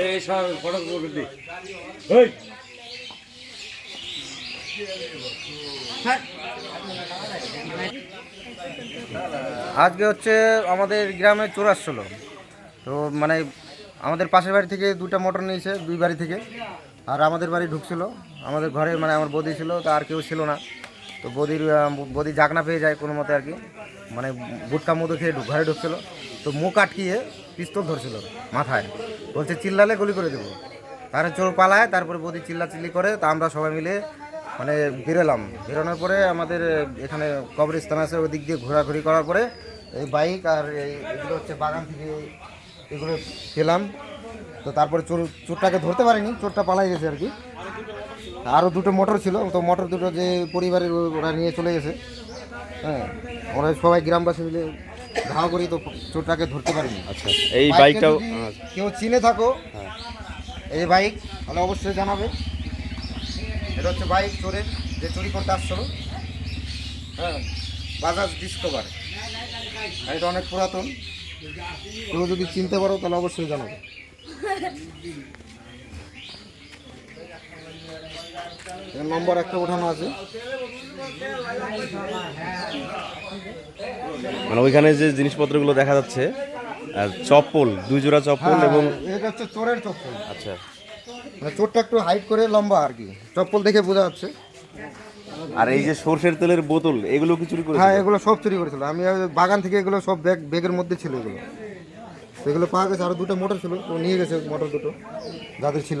এই সব ফটো আজকে হচ্ছে আমাদের গ্রামে চোর আসছিল তো মানে আমাদের পাশের বাড়ি থেকে দুটা মোটর নিয়েছে, দুই বাড়ি থেকে। আর আমাদের বাড়ি ঢুকছিল। আমাদের ঘরে মানে আমার বদি ছিল, তা আর কেউ ছিল না। তো বদির বদি জাগনা পেয়ে যায় কোনো মতে আর কি। মানে গুটকা মধু খেয়ে ঘরে ঢুকছিল। তো মুখ আটকিয়ে পিস্তল ধরছিল মাথায়। বলছে, চিল্লালে গুলি করে দেবো। তারা চোর পালায়, তারপরে বদি চিল্লা চিল্লি করে, তা আমরা সবাই মিলে মানে বেরোলাম। বেরোনোর পরে আমাদের এখানে কবরস্থান আছে, ওই দিক দিয়ে ঘোরাঘুরি করার পরে এই বাইক আর এই এগুলো হচ্ছে বাগান থেকে এগুলো পেলাম। তো তারপরে চোর চোরটাকে ধরতে পারিনি, চোরটা পালাই গেছে আর কি। আরও দুটো মোটর ছিল তো মোটর দুটো যে পরিবারের ওরা নিয়ে চলে গেছে। হ্যাঁ ওরা সবাই গ্রামবাসী মিলে ধাওয়া করি তো চোরটাকে ধরতে পারিনি। আচ্ছা এই বাইকটাও কেউ চিনে থাকো এই বাইক তাহলে অবশ্যই জানাবে। এটা হচ্ছে বাইক চোরের যে চুরি করতে আসছিল। হ্যাঁ বাজাজ ডিসকভার। এটা অনেক পুরাতন। কেউ যদি চিনতে পারো তাহলে অবশ্যই জানাবে। নম্বর একটা ওঠানো আছে। মানে ওইখানে যে জিনিসপত্রগুলো দেখা যাচ্ছে আর চপ্পল দুই জোড়া চপ্পল হ্যাঁ, এবং এটা হচ্ছে চোরের চপ্পল। আচ্ছা। মানে চোরটা একটু হাইট করে লম্বা আর কি। চপ্পল দেখে বোঝা যাচ্ছে। আর এই যে সর্ষের তেলের বোতল এগুলো কি চুরি করেছে হ্যাঁ এগুলো সব চুরি করেছিল। আমি বাগান থেকে এগুলো সব ব্যাগ ব্যাগের মধ্যে ছিল এগুলো। তো এগুলো পাওয়া গেছে আরও দুটো মোটর ছিল। তো নিয়ে গেছে মোটর দুটো যাদের ছিল।